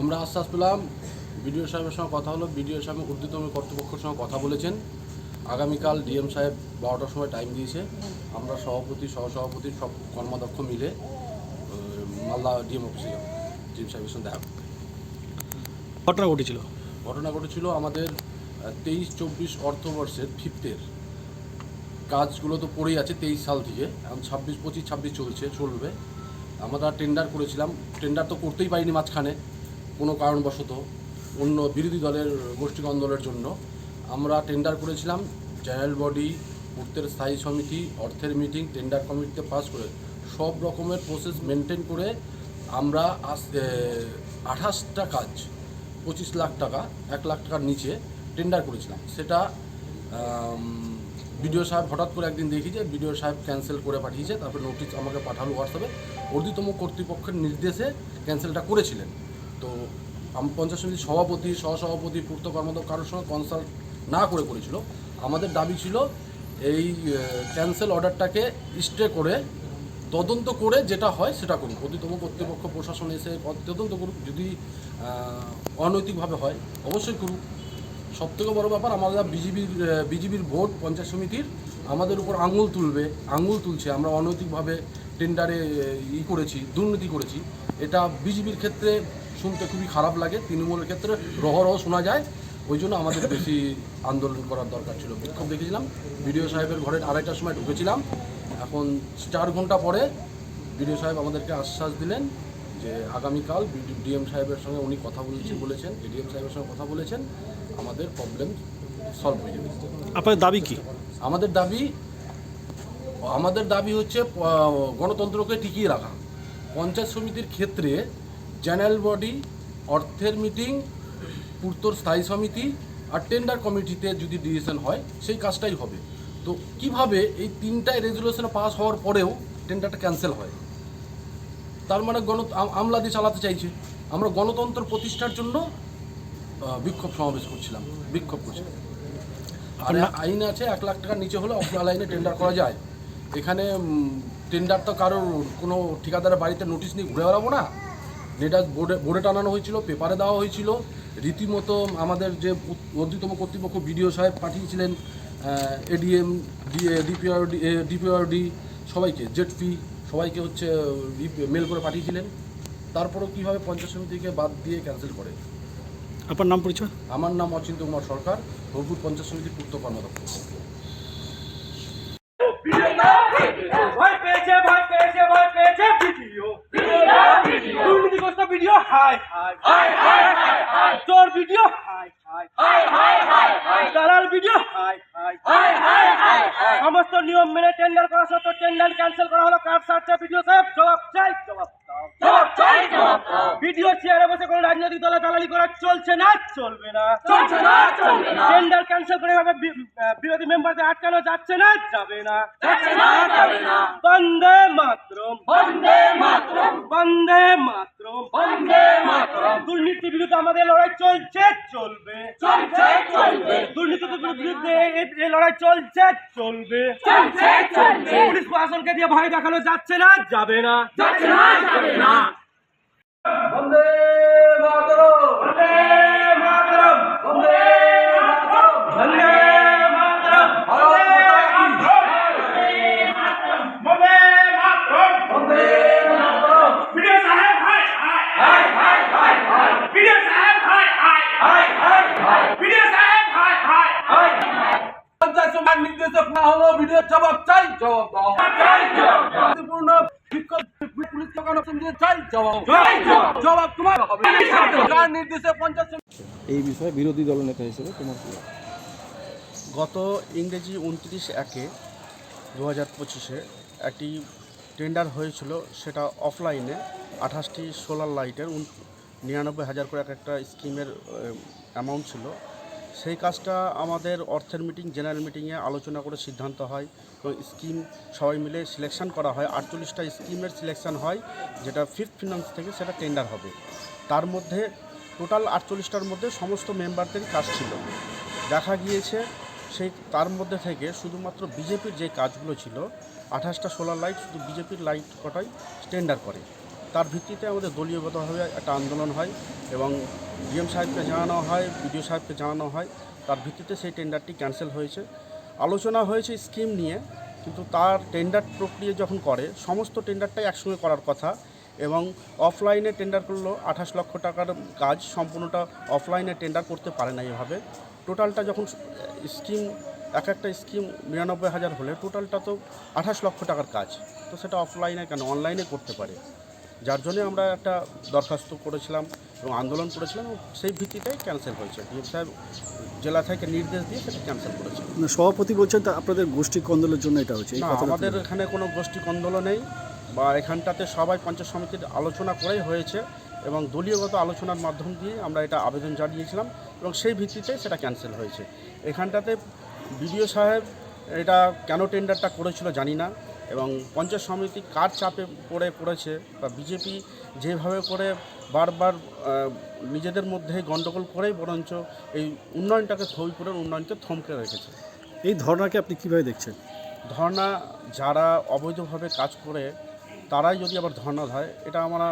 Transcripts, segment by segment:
আমরা আশ্বাস পেলাম বিডিও সাহেবের সঙ্গে কথা হলো বিডিও সাহেব ঊর্ধ্বতন কর্তৃপক্ষের সঙ্গে কথা বলেছেন। আগামীকাল ডিএম সাহেব বারোটার সময় টাইম দিয়েছে। আমরা সভাপতি সহসভাপতি সব কর্মাধ্যক্ষ মিলে মালদা ডিএম অফিসে যাব ডিএম সাহেবের সঙ্গে দেখা ঘটনা ঘটেছিল? ঘটনা ঘটেছিল আমাদের তেইশ চব্বিশ অর্থবর্ষের ফিফথের কাজগুলো তো পড়েই আছে তেইশ সাল থেকে এখন ছাব্বিশ পঁচিশ ছাব্বিশ চলছে চলবে। আমরা টেন্ডার করেছিলাম। টেন্ডার তো করতেই পারিনি মাঝখানে, কোনো কারণবশত অন্য বিরোধী দলের গোষ্ঠী আন্দোলনের জন্য। আমরা টেন্ডার করেছিলাম, জেনারেল বডি, পূর্তের স্থায়ী সমিতি, অর্থের মিটিং টেন্ডার কমিটিতে পাস করে সব রকমের প্রসেস মেনটেন করে আমরা আস আঠাশটা কাজ, পঁচিশ লাখ টাকা, এক লাখ টাকার নিচে টেন্ডার করেছিলাম। সেটা বিডিও সাহেব হঠাৎ করে একদিন দেখি যে বিডিও সাহেব ক্যান্সেল করে পাঠিয়েছে, তারপর নোটিশ আমাকে পাঠালো হোয়াটসঅ্যাপে ঊর্ধ্বতম কর্তৃপক্ষের নির্দেশে ক্যান্সেলটা করেছিলেন। তো আম পঞ্চায়েত সমিতির সভাপতি, সহসভাপতি, পূর্ত কর্মদক্ষ কারোর সঙ্গে কনসাল্ট না করে করেছিল। আমাদের দাবি ছিল এই ক্যান্সেল অর্ডারটাকে স্টে করে, তদন্ত করে যেটা হয় সেটা করুন। অধিতম কর্তৃপক্ষ প্রশাসন এসে তদন্ত করুক। যদি অনৈতিকভাবে হয়, অবশ্যই করুক। সব থেকে বড় ব্যাপার, আমাদের বিজেপির বিজেপির ভোট পঞ্চায়েত সমিতির আমাদের উপর আঙুল তুলবে, আঙুল তুলছে। আমরা অনৈতিকভাবে টেন্ডারে ই করেছি, দুর্নীতি করেছি। এটা বিজেপির ক্ষেত্রে শুনতে খুবই খারাপ লাগে, তৃণমূলের ক্ষেত্রে রহরহ শোনা যায়। ওই জন্য আমাদের বেশি আন্দোলন করার দরকার ছিল। বিক্ষোভ দেখেছিলাম বিডিও সাহেবের ঘরে আড়াইটার সময় ঢুকেছিলাম। এখন চার ঘণ্টা পরে বিডিও সাহেব আমাদেরকে আশ্বাস দিলেন যে আগামীকাল ডিএম সাহেবের সঙ্গে উনি কথা বলছি বলেছেন এডিএম সাহেবের সঙ্গে কথা বলেছেন আমাদের প্রবলেম সলভ হয়ে যাবে। আপনাদের দাবি কি? আমাদের দাবি আমাদের দাবি হচ্ছে গণতন্ত্রকে টিকিয়ে রাখা। পঞ্চায়েত সমিতির ক্ষেত্রে জেনারেল বডি অর্থের মিটিং পূর্তর স্থায়ী সমিতি আর টেন্ডার কমিটিতে যদি ডিসিশন হয় সেই কাজটাই হবে। তো কীভাবে এই তিনটায় রেজুলেশন পাস হওয়ার পরেও টেন্ডারটা ক্যান্সেল হয়? তার মানে গণ আম- আমলাদি চালাতে চাইছে। আমরা গণতন্ত্র প্রতিষ্ঠার জন্য বিক্ষোভ সমাবেশ করছিলাম বিক্ষোভ করছিলাম। আর আইন আছে এক লাখ টাকার নিচে হলে অফ লাইনে টেন্ডার করা যায়। এখানে টেন্ডার তো কারোর কোনো ঠিকাদারের বাড়িতে নোটিশ নিয়ে ঘুরে বেড়াবো না। যেটা বোর্ডে বোর্ডে টানানো হয়েছিল পেপারে দেওয়া হয়েছিল। রীতিমতো আমাদের যে অর্ধিতম কর্তৃপক্ষ বিডিও সাহেব পাঠিয়েছিলেন এডিএম ডিপিআরডি ডিপিআরডি সবাইকে জেটপি সবাইকে হচ্ছে মেল করে পাঠিয়েছিলেন তারপরেও কীভাবে পঞ্চায়েত সমিতিকে বাদ দিয়ে ক্যান্সেল করে আপনার নাম পরিচয় আমার নাম অচিন্ত কুমার সরকার ভরপুর পঞ্চায়েত সমিতির পূর্ত পেয়েছে ভিডিও হাই হাই চোর ভিডিও হাই দালাল ভিডিও। সমস্ত নিয়ম মেনে টেন্ডার করা সত্ত্বেও টেন্ডার ক্যান্সেল করা হলো। কার সার্চে ভিডিও সাহেব জবাব চাই জবাব ভিডিও চেয়ারে বসে কোনো রাজনৈতিক দলে দালালি করা চলছে না? চলবে না। চলছে না চলবে টেন্ডার ক্যান্সেল করে এভাবে বিরোধী মেম্বারদের আটকানো যাচ্ছে না? যাবে না। যাচ্ছে না যাবে না। বন্দে মাতরম। বন্দে মাতরম। বন্দে মাতরম। বন্দে মাতরম। দুর্নীতির বিরুদ্ধে আমাদের লড়াই চলছে চলবে। চলছে চলবে। দুর্নীতির বিরুদ্ধে এই- এই লড়াই চলছে চলবে। চলছে চলবে। পুলিশ প্রশাসনকে দিয়ে ভয় দেখানো যাচ্ছে না যাবে না। যাচ্ছে না যাবে না। বন্দে মাতরম। বন্দে ভিডিও জবাব চাই জবাব দাও। শান্তিপূর্ণ বিক্ষোভ পুলিশ চাই জবাব চাই জবাব। তোমার হবে। কার নির্দেশে সমিতি এই বিষয়ে বিরোধী দলনেতা হিসেবে তোমার গত ইংরেজি উনত্রিশ একে দু হাজার পঁচিশে একটি টেন্ডার হয়েছিল সেটা অফলাইনে আঠাশটি সোলার লাইটের নিরানব্বই হাজার করে এক একটা স্কিমের অ্যামাউন্ট ছিল। সেই কাজটা আমাদের অর্থের মিটিং, জেনারেল মিটিংয়ে আলোচনা করে সিদ্ধান্ত হয় এবং স্কিম সবাই মিলে সিলেকশন করা হয়। আটচল্লিশটা স্কিমের সিলেকশন হয়, যেটা ফিফথ ফিনান্স থেকে সেটা টেন্ডার হবে। তার মধ্যে টোটাল আটচল্লিশটার মধ্যে সমস্ত মেম্বারদেরই কাজ ছিল। দেখা গিয়েছে সেই তার মধ্যে থেকে শুধুমাত্র বিজেপির যে কাজগুলো ছিল, আঠাশটা সোলার লাইট শুধু বিজেপির লাইট কটাই টেন্ডার করে। তার ভিত্তিতে আমাদের দলীয়গতভাবে একটা আন্দোলন হয় এবং ডিএম সাহেবকে জানানো হয়, বিডিও সাহেবকে জানানো হয়। তার ভিত্তিতে সেই টেন্ডারটি ক্যান্সেল হয়েছে। আলোচনা হয়েছে স্কিম নিয়ে, কিন্তু তার টেন্ডার প্রক্রিয়া যখন করে, সমস্ত টেন্ডারটাই একসঙ্গে করার কথা এবং অফলাইনে টেন্ডার করল, আঠাশ লক্ষ টাকার কাজ সম্পূর্ণটা অফলাইনে টেন্ডার করতে পারে না এভাবে। টোটালটা যখন স্কিম, এক একটা স্কিম নিরানব্বই হাজার হলে টোটালটা তো আঠাশ লক্ষ টাকার কাজ। তো সেটা অফলাইনে কেন? অনলাইনে করতে পারে। যার জন্য আমরা একটা দরখাস্ত করেছিলাম এবং আন্দোলন করেছিলাম সেই ভিত্তিতেই ক্যান্সেল হয়েছে। ডিএম সাহেব জেলা থেকে নির্দেশ দিয়ে সেটা ক্যান্সেল করেছে। মানে সভাপতি বলছেন তা আপনাদের গোষ্ঠী কন্দলের জন্য এটা হচ্ছে না আমাদের এখানে কোনো গোষ্ঠী কন্দল নেই বা এখানটাতে সবাই পঞ্চায়েত সমিতির আলোচনা করেই হয়েছে এবং দলীয়গত আলোচনার মাধ্যম দিয়ে আমরা এটা আবেদন জানিয়েছিলাম এবং সেই ভিত্তিতে সেটা ক্যান্সেল হয়েছে। এখানটাতে বিডিও সাহেব এটা কেন টেন্ডারটা করেছিল জানি না। এবং পঞ্চায়েত সমিতি কার চাপে পড়ে পড়েছে বা বিজেপি যেভাবে করে বারবার নিজেদের মধ্যে গণ্ডগোল করেই বরঞ্চ এই উন্নয়নটাকে থইপুরের উন্নয়নকে থমকে রেখেছে। এই ধর্নাকে আপনি কীভাবে দেখছেন? ধর্না যারা অবৈধভাবে কাজ করে তারাই যদি আবার ধর্না দেয় এটা আমরা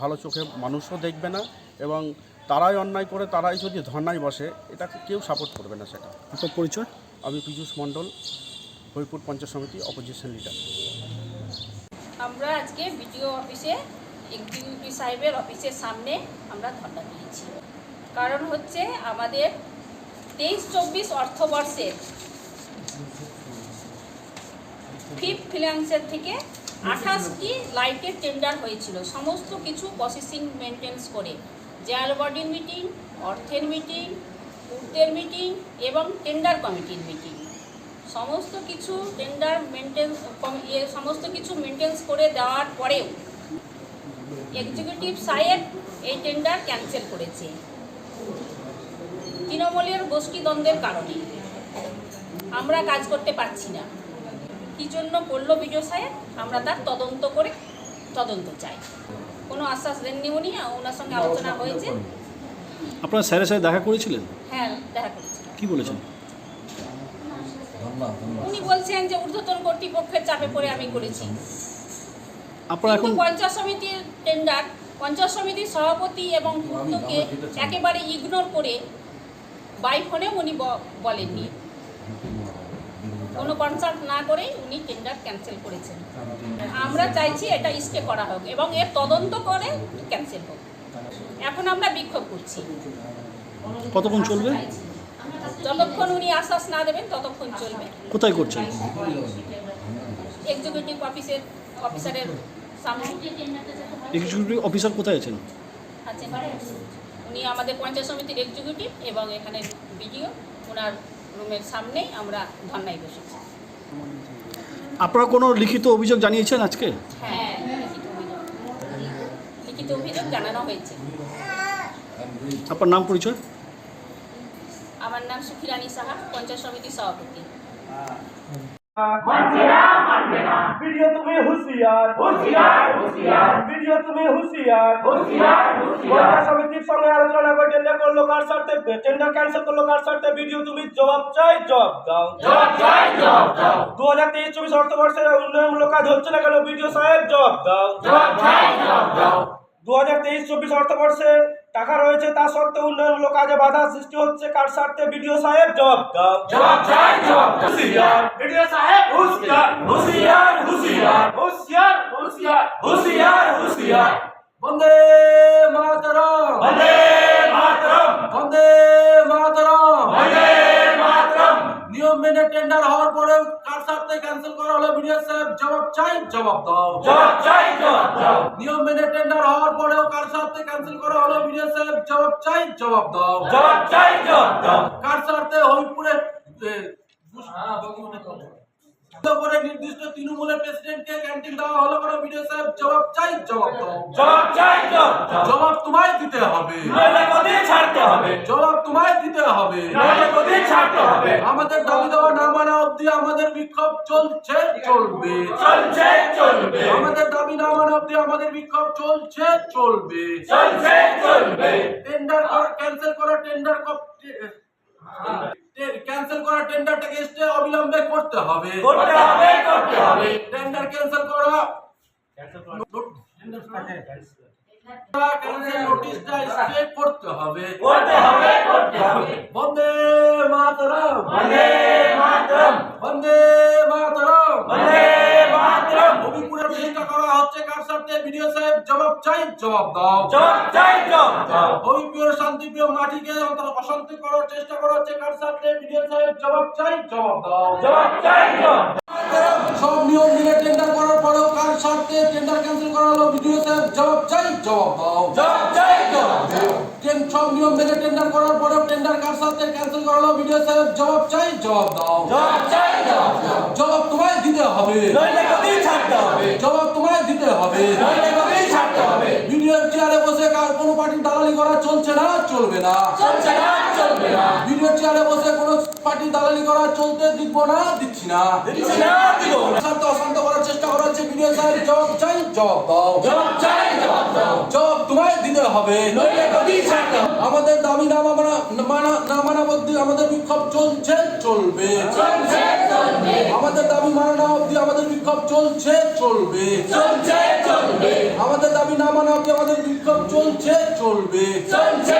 ভালো চোখে মানুষও দেখবে না এবং তারাই অন্যায় করে তারাই যদি ধর্নায় বসে এটাকে কেউ সাপোর্ট করবে না সেটা। আপনার পরিচয়? আমি পীযূষ মণ্ডল। হরিপুর পঞ্চায়েত সমিতি অপোজিশন লিডার আমরা আজকে বিডিও অফিসে এক্সিকিউটিভ সাহেবের অফিসের সামনে আমরা ধর্ণা দিয়েছি। কারণ হচ্ছে আমাদের তেইশ চব্বিশ অর্থবর্ষের ফিফথ ফিনান্সের থেকে আঠাশটি লাইটের টেন্ডার হয়েছিল। সমস্ত কিছু প্রসেসিং মেনটেন্স করে। জেয়ার বডির মিটিং অর্থের মিটিং পূর্তের মিটিং এবং টেন্ডার কমিটির মিটিং সমস্ত কিছু টেন্ডার মেনটেন ইয়ে সমস্ত কিছু মেনটেন্স করে দেওয়ার পরেও এক্সিকিউটিভ সাহেব এই টেন্ডার ক্যান্সেল করেছে। তৃণমূলের গোষ্ঠীদ্বন্দ্বের কারণে। আমরা কাজ করতে পারছি না। কী জন্য করল বিজয় সাহেব? আমরা তার তদন্ত করে তদন্ত চাই। কোনো আশ্বাস দেননি উনি ওনার সঙ্গে আলোচনা হয়েছে। আপনার স্যারের সাথে দেখা করেছিলেন? হ্যাঁ দেখা করেছিলাম। কি বলেছেন? উনি বলছেন যে ঊর্ধ্বতন কর্তৃপক্ষের চাপে পড়ে আমি করেছি। আপনারা এখন পঞ্চায়েত সমিতির টেন্ডার পঞ্চায়েত সমিতির সভাপতি এবং পূর্তকে একেবারে ইগনোর করে বাই ফোনে উনি ব- বলেননি। কোনো কনসাল্ট না করেই উনি টেন্ডার ক্যান্সেল করেছেন। আমরা চাইছি এটা স্টে করা হোক এবং এর তদন্ত করে ক্যান্সেল হোক। এখন আমরা বিক্ষোভ করছি। কতক্ষণ চলবে? যতক্ষণ উনি আশ্বাস না দেবেন ততক্ষণ চলবে। কোথায় করছেন? এক্সিকিউটিভ অফিসের অফিসারের সামনে। এক্সিকিউটিভ অফিসার কোথায় আছেন? আছেন। উনি আমাদের পঞ্চায়েত সমিতির এক্সিকিউটিভ এবং এখানে বিডিও। ওনার রুমের সামনেই আমরা ধর্নায় বসেছি। আপনারা কোনো লিখিত অভিযোগ জানিয়েছেন আজকে? হ্যাঁ লিখিত অভিযোগ। লিখিত অভিযোগ জানানো হয়েছে। আপনার নাম পরিচয়? আমার নাম সুখিরানী সাহা পঞ্চায়েত সমিতির সভাপতি। ভিডিও তুমি হুঁশিয়ার। হুঁশিয়ার হুঁশিয়ার। ভিডিও তুমি হুঁশিয়ার। হুঁশিয়ার হুঁশিয়ার। সমিতির সঙ্গে আলোচনা করে টেন্ডার করল কার সাথে টেন্ডার ক্যান্সেল করল কার ভিডিও তুমি জবাব চাই জবাব দাও। জবাব চাই জবাব দাও। দু হাজার তেইশ চব্বিশ অর্থবর্ষের উন্নয়নমূলক কাজ হচ্ছে না কেন? ভিডিও সাহেব জবাব দাও। জবাব চাই জবাব দাও। দু হাজার তেইশ চব্বিশ অর্থবর্ষে টাকা রয়েছে তা সত্ত্বেও উন্নয়নমূলক কাজে বাধা সৃষ্টি হচ্ছে কার স্বার্থে ভিডিও সাহেব জবাব দাও। জবাব চাই জবাব হুঁশিয়ার। ভিডিও সাহেব হুঁশিয়ার। হুঁশিয়ার হুঁশিয়ার। হুঁশিয়ার হুঁশিয়ার। হুঁশিয়ার হুঁশিয়ার। বন্দে মাতরম বন্দে মাতরম। বন্দে মাতরম। বন্দে মাতরম। নিয়ম মেনে টেন্ডার হওয়ার পরে কার স্বার্থে ক্যান্সেল করা হলো ভিডিও সাহেব জবাব চাই জবাব দাও। জবাব চাই জবাব দাও। নিয়ম মেনে টেন্ডার হওয়ার পরেও কার স্বার্থে ক্যান্সেল করা হলো ভিডিও সাহেব জবাব চাই জবাব দাও। জবাব চাই জবাব দাও। কার স্বার্থে হরিপুরে করে নির্দিষ্ট তৃণমূলের প্রেসিডেন্টকে ক্যান্টিন দেওয়া হলো করে ভিডিও সাহেব জবাব চাই জবাব দাও। জবাব চাই জবাব তোমায় দিতে হবে। নইলে ছাড়তে হবে? জবাব তোমায় দিতে হবে। নইলে ছাড়তে হবে? আমাদের দাবি দেওয়া না মানা অবধি আমাদের বিক্ষোভ চলছে চলবে। চলছে চলবে। আমাদের দাবি না মানা অবধি আমাদের বিক্ষোভ চলছে চলবে। চলছে চলবে। টেন্ডার ক্যান্সেল করা টেন্ডার ক্যান্সেল করা টেন্ডারটাকে স্টে অবিলম্বে করতে হবে। করতে হবে করতে হবে। টেন্ডার ক্যান্সেল করা। ক্যান্সেল নোটিশটা স্টে করতে হবে। করতে হবে করতে হবে। বন্দে মাতরম। বন্দে মাতরম। বন্দে মাতরম। বন্দে মাতরম। হবিপুরে চেষ্টা করা হচ্ছে কার সাথে? ভিডিও সাহেব জবাব চাই জবাব দাও। জবাব চাই জবাব দাও। হবিপুরের শান্তিপ্রিয় মাটিকে অন্তত অশান্তি করার চেষ্টা করা হচ্ছে কার সাথে? ভিডিও সাহেব জবাব চাই জবাব দাও। জবাব চাই জবাব সব নিয়ম মেনে টেন্ডার করার পরেও কার স্বার্থে টেন্ডার ক্যান্সেল করা হলো ভিডিও সাহেব জবাব চাই? জবাব দাও। জবাব চাই জবাব দাও সব নিয়ম মেনে টেন্ডার করার পরেও টেন্ডার কার স্বার্থে ক্যান্সেল করা হলো ভিডিও সাহেব জবাব চাই? জবাব দাও। জবাব চাই জবাব দাও। জবাব তোমায় দিতে হবে। নইলে গদি ছাড়তে হবে? জবাব তোমায় দিতে হবে। কার কোনো পার্টির দালালি করা চলছে না চলবে না। চলছে না চলবে না। ভিডিওর চেয়ারে বসে কোনো পার্টির দালালি করা চলতে দিব না দিচ্ছি না। দিচ্ছি না দিব না। শান্ত অশান্ত করার চেষ্টা করা হচ্ছে ভিডিও সাহেব জবাব চাই জবাব দাও। জবাব চাই জবাব দাও। জবাব তোমায় দিতে হবে। নইলে গদি ছাড়তে আমাদের দাবি না মানা না মানা অবধি আমাদের বিক্ষোভ চলছে চলবে। চলছে চলবে। আমাদের দাবি মানা না অবধি আমাদের বিক্ষোভ চলছে চলবে। চলছে চলবে। আমাদের দাবি না মানা অবধি আমাদের বিক্ষোভ চলছে চলবে। চলছে